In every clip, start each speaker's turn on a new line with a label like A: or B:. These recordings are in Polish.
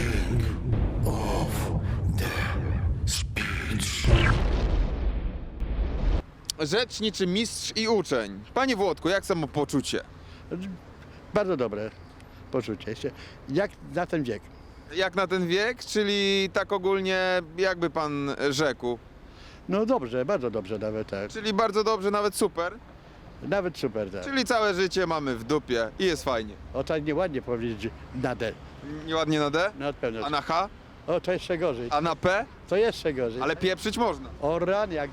A: king of the speech. Rzecz niczym mistrz i uczeń. Panie Włodku, jak samo poczucie?
B: Bardzo dobre poczucie. Jak na ten wiek.
A: Jak na ten wiek? Czyli tak ogólnie, jakby pan rzekł?
B: No dobrze, bardzo dobrze nawet tak.
A: Czyli bardzo dobrze, nawet super?
B: Nawet super tak.
A: Czyli całe życie mamy w dupie i jest fajnie.
B: O tak nieładnie powiedzieć nader.
A: Nieładnie na D?
B: No pewno.
A: A na H?
B: O to jeszcze gorzej.
A: A na P?
B: To jeszcze gorzej.
A: Ale pieprzyć można.
B: O ran, jak...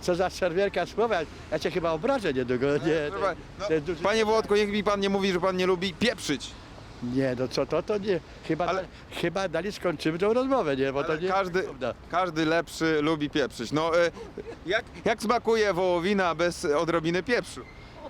B: Co za szerwierka słowa. Ja cię chyba obrażę niedługo. Nie,
A: Proszę
B: to
A: pa-
B: jest duży-
A: No, panie Włodku, niech mi pan nie mówi, że pan nie lubi pieprzyć.
B: nie, no co to, to nie. Chyba,
A: Ale-
B: chyba dali skończymy tą rozmowę, nie? Bo to
A: Ale
B: nie
A: każdy,
B: prawda.
A: każdy lepszy lubi pieprzyć. No, e, jak, jak smakuje wołowina bez odrobiny pieprzu?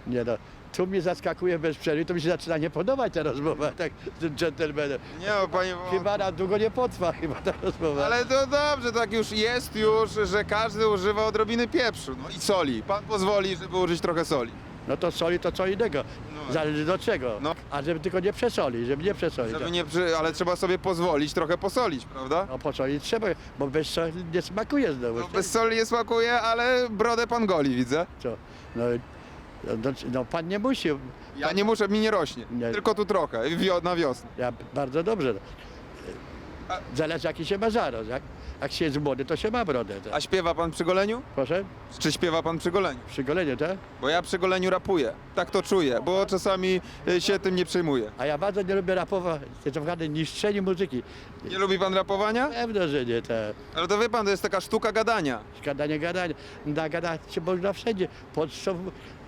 B: Nie no. Tu mnie zaskakuje bez przerwy, to mi się zaczyna nie podobać ta rozmowa, tak, z tym dżentelmenem.
A: Nie, panie Włodku.
B: Chyba na długo nie potrwa chyba ta rozmowa.
A: Ale to dobrze, tak już jest już, że każdy używa odrobiny pieprzu no i soli. Pan pozwoli, żeby użyć trochę soli.
B: No to soli to co innego.
A: No.
B: Zależy do czego.
A: No.
B: A żeby tylko nie przesolić, żeby nie przesolić.
A: Żeby
B: to-
A: nie, przy- ale trzeba sobie pozwolić trochę posolić, prawda?
B: No posolić trzeba, bo bez soli nie smakuje znowu.
A: No, bez soli nie smakuje, ale brodę pan goli, widzę.
B: Co? No, no, no pan nie musi.
A: Ja nie muszę, mi nie rośnie.
B: Nie.
A: Tylko tu trochę, wio, na wiosnę.
B: Ja bardzo dobrze. Zależy jaki się ma zarost. Jak, jak się jest młody, to się ma brodę. Tak.
A: A śpiewa pan przy goleniu?
B: Proszę?
A: Czy śpiewa pan przy goleniu?
B: Przy goleniu, tak?
A: Bo ja przy goleniu rapuję. Tak to czuję, bo czasami y, się tym nie przejmuję.
B: A ja bardzo nie lubię rapować, to w niszczenie muzyki.
A: Nie lubi pan rapowania?
B: Pewno, że nie, tak.
A: Ale to wie pan, to jest taka sztuka gadania.
B: Gadanie, gadanie. Nagadać się można wszędzie. Po co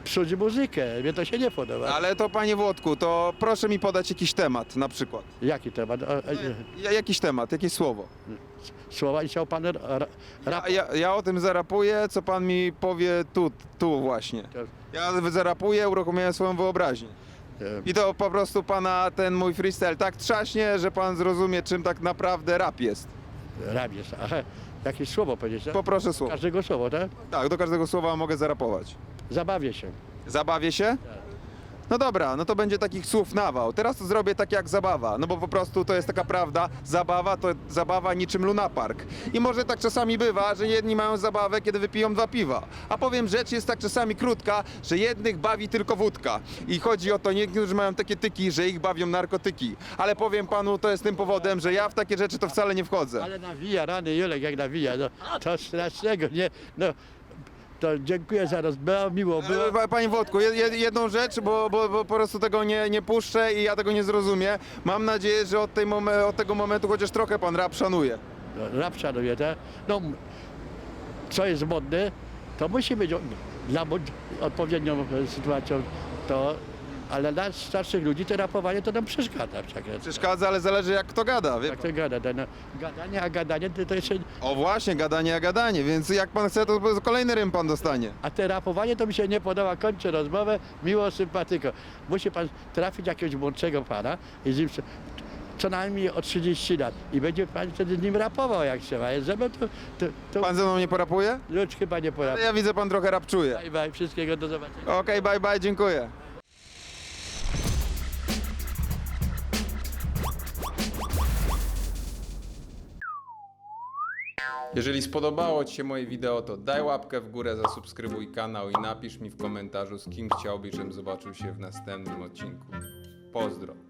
B: psuć muzykę? Mnie to się nie podoba.
A: Ale to panie Włodku, to proszę mi podać jakiś temat na przykład.
B: Jaki temat? O, o,
A: Ja, jakiś temat, jakieś słowo.
B: Słowa i chciał pan ra, ra,
A: Ja, ja, ja o tym zarapuję, co pan mi powie tu, tu właśnie. Ja zarapuję, uruchomiłem swoją wyobraźnię. I to po prostu pana ten mój freestyle tak trzaśnie, że pan zrozumie, czym tak naprawdę rap jest.
B: Rap jest. Aha, jakieś słowo powiedzieć, tak?
A: Poproszę słowo.
B: Każdego słowa, tak?
A: Tak, do każdego słowa mogę zarapować.
B: Zabawię się.
A: Zabawię się? No dobra, no to będzie takich słów nawał. Teraz to zrobię tak jak zabawa, no bo po prostu to jest taka prawda. Zabawa to zabawa niczym lunapark. I może tak czasami bywa, że jedni mają zabawę, kiedy wypiją dwa piwa. A powiem, rzecz jest tak czasami krótka, że jednych bawi tylko wódka. I chodzi o to, niektórzy mają takie tyki, że ich bawią narkotyki. Ale powiem panu, to jest tym powodem, że ja w takie rzeczy to wcale nie wchodzę.
B: Ale nawija, rany Julek jak nawija, no to strasznego, nie? No, to dziękuję za rozmowę, miło było.
A: Ale, pa- Panie Włodku, jed- jed- jedną rzecz, bo, bo, bo po prostu tego nie, nie puszczę i ja tego nie zrozumiem. Mam nadzieję, że od, tej momen- od tego momentu chociaż trochę pan rap szanuje.
B: Rap szanuje, tak? No, m- co jest modne, to musi być o- dla mod- odpowiednią e, sytuacją to, ale dla starszych ludzi to rapowanie to nam przeszkadza.
A: Przeszkadza, ale zależy jak kto gada, wie
B: Jak
A: pan.
B: to gada, to, no, gadanie, a gadanie to, to jeszcze,
A: O właśnie, gadanie a gadanie, więc jak pan chce, to kolejny rym pan dostanie.
B: a te rapowanie to mi się nie podoba, kończę rozmowę, miło, sympatyko. Musi pan trafić jakiegoś młodszego pana i z nim co- co najmniej o 30 lat i będzie pan wtedy z nim rapował jak trzeba, żeby to, to, to
A: Pan ze mną nie porapuje?
B: Ludź chyba nie porapuje.
A: ja widzę, pan trochę rap czuje.
B: Bye, bye, wszystkiego do zobaczenia.
A: Okej, bye bye, dziękuję. Jeżeli spodobało Ci się moje wideo, to daj łapkę w górę, zasubskrybuj kanał i napisz mi w komentarzu, z kim chciałbyś, żebym zobaczył się w następnym odcinku. Pozdro.